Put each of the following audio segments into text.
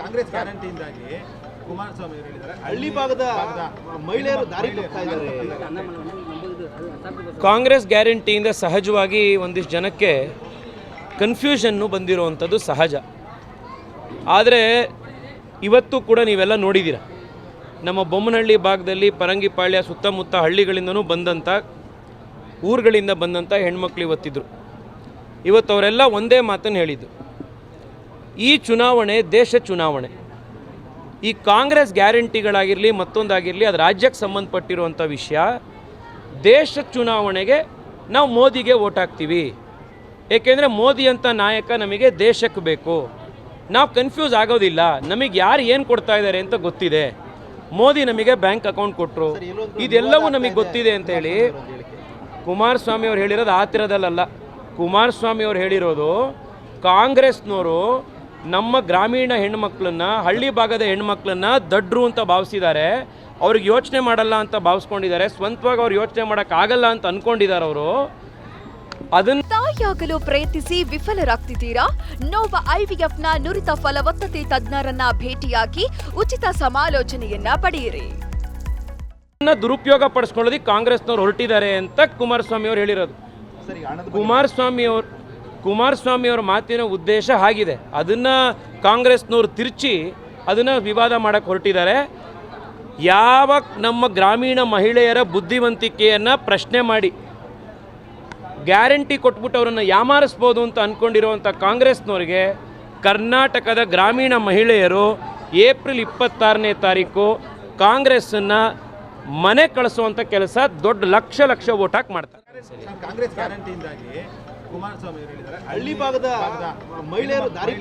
ಕಾಂಗ್ರೆಸ್ ಗ್ಯಾರಂಟಿಯಿಂದಾಗಿ ಕುಮಾರಸ್ವಾಮಿ ಅವರು ಹೇಳಿದ್ದಾರೆ. ಹಳ್ಳಿ ಭಾಗದ ಮಹಿಳೆಯರು ದಾರಿ ಕಾಂಗ್ರೆಸ್ ಗ್ಯಾರಂಟಿಯಿಂದ ಸಹಜವಾಗಿ ಒಂದಿಷ್ಟು ಜನಕ್ಕೆ ಕನ್ಫ್ಯೂಷನ್ನು ಬಂದಿರುವಂಥದ್ದು ಸಹಜ. ಆದರೆ ಇವತ್ತು ಕೂಡ ನೀವೆಲ್ಲ ನೋಡಿದ್ದೀರ ನಮ್ಮ ಬೊಮ್ಮನಹಳ್ಳಿ ಭಾಗದಲ್ಲಿ ಪರಂಗಿಪಾಳ್ಯ ಸುತ್ತಮುತ್ತ ಹಳ್ಳಿಗಳಿಂದನೂ ಬಂದಂಥ ಊರುಗಳಿಂದ ಬಂದಂಥ ಹೆಣ್ಮಕ್ಳು ಇವತ್ತಿದ್ರು. ಇವತ್ತು ಅವರೆಲ್ಲ ಒಂದೇ ಮಾತನ್ನು ಹೇಳಿದ್ದು. ಈ ಚುನಾವಣೆ ದೇಶ ಚುನಾವಣೆ. ಈ ಕಾಂಗ್ರೆಸ್ ಗ್ಯಾರಂಟಿಗಳಾಗಿರಲಿ ಮತ್ತೊಂದಾಗಿರಲಿ ಅದು ರಾಜ್ಯಕ್ಕೆ ಸಂಬಂಧಪಟ್ಟಿರುವಂಥ ವಿಷಯ ದೇಶ ಚುನಾವಣೆಗೆ ನಾವು ಮೋದಿಗೆ ಓಟ್ ಹಾಕ್ತೀವಿ. ಏಕೆಂದರೆ ಮೋದಿ ಅಂತ ನಾಯಕ ನಮಗೆ ದೇಶಕ್ಕೆ ಬೇಕು. ನಾವು ಕನ್ಫ್ಯೂಸ್ ಆಗೋದಿಲ್ಲ ನಮಗೆ ಯಾರು ಏನು ಕೊಡ್ತಾ ಇದ್ದಾರೆ ಅಂತ ಗೊತ್ತಿದೆ. ಮೋದಿ ನಮಗೆ ಬ್ಯಾಂಕ್ ಅಕೌಂಟ್ ಕೊಟ್ಟರು ಇದೆಲ್ಲವೂ ನಮಗೆ ಗೊತ್ತಿದೆ ಅಂತ ಹೇಳಿ ಕುಮಾರಸ್ವಾಮಿ ಅವ್ರು ಹೇಳಿರೋದು ಆ ಥರದಲ್ಲ ಕುಮಾರಸ್ವಾಮಿ ಅವ್ರು ಹೇಳಿರೋದು ಕಾಂಗ್ರೆಸ್ನವರು ನಮ್ಮ ಗ್ರಾಮೀಣ ಹೆಣ್ಮಕ್ಳನ್ನ ಹಳ್ಳಿ ಭಾಗದ ಹೆಣ್ಮಕ್ಳನ್ನ ದಡ್ರು ಅಂತ ಭಾವಿಸಿದ್ದಾರೆ. ಅವ್ರಿಗೆ ಯೋಚನೆ ಮಾಡಲ್ಲ ಅಂತ ಭಾವಿಸ್ಕೊಂಡಿದ್ದಾರೆ. ಸ್ವಂತವಾಗಿ ಅವ್ರು ಯೋಚನೆ ಮಾಡೋಕ್ಕಾಗಲ್ಲ ಅಂತ ಅಂದ್ಕೊಂಡಿದ್ದಾರೆ ಅವರು. ಅದನ್ನ ತಾಯಿಯಾಗಲು ಪ್ರಯತ್ನಿಸಿ ವಿಫಲರಾಗ್ತಿದ್ದೀರಾ? ನೋವ ಐವಿಎಫ್ನ ನುರಿತ ಫಲವತ್ತತೆ ತಜ್ಞರನ್ನ ಭೇಟಿಯಾಗಿ ಉಚಿತ ಸಮಾಲೋಚನೆಯನ್ನ ಪಡೆಯಿರಿ. ದುರುಪಯೋಗ ಪಡಿಸ್ಕೊಳ್ಳೋದಕ್ಕೆ ಕಾಂಗ್ರೆಸ್ನವ್ರು ಹೊರಟಿದ್ದಾರೆ ಅಂತ ಕುಮಾರಸ್ವಾಮಿ ಅವ್ರು ಹೇಳಿರೋದು ಕುಮಾರಸ್ವಾಮಿ ಅವ್ರ ಕುಮಾರಸ್ವಾಮಿ ಅವ್ರ ಮಾತಿನ ಉದ್ದೇಶ ಆಗಿದೆ. ಅದನ್ನು ಕಾಂಗ್ರೆಸ್ನವ್ರು ತಿರುಚಿ ಅದನ್ನು ವಿವಾದ ಮಾಡಕ್ಕೆ ಹೊರಟಿದ್ದಾರೆ. ಯಾವ ನಮ್ಮ ಗ್ರಾಮೀಣ ಮಹಿಳೆಯರ ಬುದ್ಧಿವಂತಿಕೆಯನ್ನು ಪ್ರಶ್ನೆ ಮಾಡಿ ಗ್ಯಾರಂಟಿ ಕೊಟ್ಬಿಟ್ಟು ಅವರನ್ನು ಯಾಮಾರಿಸ್ಬೋದು ಅಂತ ಅಂದ್ಕೊಂಡಿರುವಂಥ ಕಾಂಗ್ರೆಸ್ನವ್ರಿಗೆ ಕರ್ನಾಟಕದ ಗ್ರಾಮೀಣ ಮಹಿಳೆಯರು ಏಪ್ರಿಲ್ ಇಪ್ಪತ್ತಾರನೇ ತಾರೀಕು ಕಾಂಗ್ರೆಸ್ಸನ್ನು ಮನೆ ಕಳಿಸುವಂಥ ಕೆಲಸ ದೊಡ್ಡ ಲಕ್ಷ ಲಕ್ಷ ಓಟ್ ಹಾಕಿ ಮಾಡ್ತಾರೆ. ಕಾಂಗ್ರೆಸ್ ಗ್ಯಾರಂಟಿಯಿಂದಾಗಿ ಕುಮಾರಸ್ವಾಮಿ ಹಳ್ಳಿ ಭಾಗದ ಮಹಿಳೆಯರು ದಾರಿ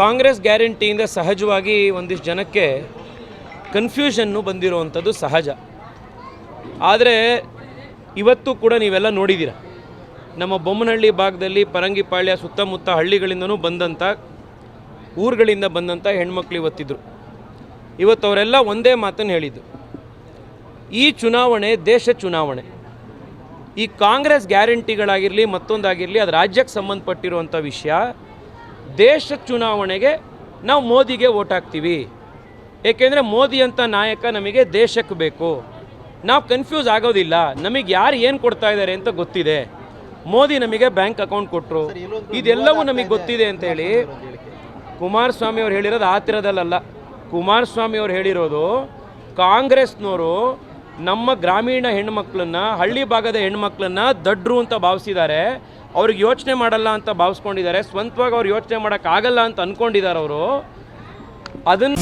ಕಾಂಗ್ರೆಸ್ ಗ್ಯಾರಂಟಿಯಿಂದ ಸಹಜವಾಗಿ ಒಂದಿಷ್ಟು ಜನಕ್ಕೆ ಕನ್ಫ್ಯೂಷನ್ನು ಬಂದಿರುವಂಥದ್ದು ಸಹಜ. ಆದರೆ ಇವತ್ತು ಕೂಡ ನೀವೆಲ್ಲ ನೋಡಿದ್ದೀರ? ನಮ್ಮ ಬೊಮ್ಮನಹಳ್ಳಿ ಭಾಗದಲ್ಲಿ ಪರಂಗಿಪಾಳ್ಯ ಸುತ್ತಮುತ್ತ ಹಳ್ಳಿಗಳಿಂದನೂ ಬಂದಂಥ ಊರುಗಳಿಂದ ಬಂದಂಥ ಹೆಣ್ಮಕ್ಳು ಇವತ್ತಿದ್ರು. ಇವತ್ತು ಅವರೆಲ್ಲ ಒಂದೇ ಮಾತನ್ನು ಹೇಳಿದ್ದು. ಈ ಚುನಾವಣೆ ದೇಶ ಚುನಾವಣೆ. ಈ ಕಾಂಗ್ರೆಸ್ ಗ್ಯಾರಂಟಿಗಳಾಗಿರಲಿ ಮತ್ತೊಂದಾಗಿರಲಿ ಅದು ರಾಜ್ಯಕ್ಕೆ ಸಂಬಂಧಪಟ್ಟಿರುವಂಥ ವಿಷಯ. ದೇಶ ಚುನಾವಣೆಗೆ ನಾವು ಮೋದಿಗೆ ಓಟ್ ಹಾಕ್ತೀವಿ. ಏಕೆಂದರೆ ಮೋದಿ ಅಂತ ನಾಯಕ ನಮಗೆ ದೇಶಕ್ಕೆ ಬೇಕು. ನಾವು ಕನ್ಫ್ಯೂಸ್ ಆಗೋದಿಲ್ಲ. ನಮಗೆ ಯಾರು ಏನು ಕೊಡ್ತಾ ಇದ್ದಾರೆ ಅಂತ ಗೊತ್ತಿದೆ. ಮೋದಿ ನಮಗೆ ಬ್ಯಾಂಕ್ ಅಕೌಂಟ್ ಕೊಟ್ಟರು ಇದೆಲ್ಲವೂ ನಮಗೆ ಗೊತ್ತಿದೆ ಅಂತ ಹೇಳಿ. ಕುಮಾರಸ್ವಾಮಿ ಅವ್ರು ಹೇಳಿರೋದು ಆ ಥರದಲ್ಲ ಕುಮಾರಸ್ವಾಮಿ ಅವ್ರು ಹೇಳಿರೋದು, ಕಾಂಗ್ರೆಸ್ನವರು ನಮ್ಮ ಗ್ರಾಮೀಣ ಹೆಣ್ಮಕ್ಳನ್ನ, ಹಳ್ಳಿ ಭಾಗದ ಹೆಣ್ಮಕ್ಳನ್ನು ದಡ್ರು ಅಂತ ಭಾವಿಸಿದ್ದಾರೆ. ಅವ್ರಿಗೆ ಯೋಚನೆ ಮಾಡಲ್ಲ ಅಂತ ಭಾವಿಸ್ಕೊಂಡಿದ್ದಾರೆ. ಸ್ವಂತವಾಗಿ ಅವ್ರು ಯೋಚನೆ ಮಾಡೋಕ್ಕಾಗಲ್ಲ ಅಂತ ಅಂದ್ಕೊಂಡಿದ್ದಾರೆ ಅವರು. ಅದನ್ನು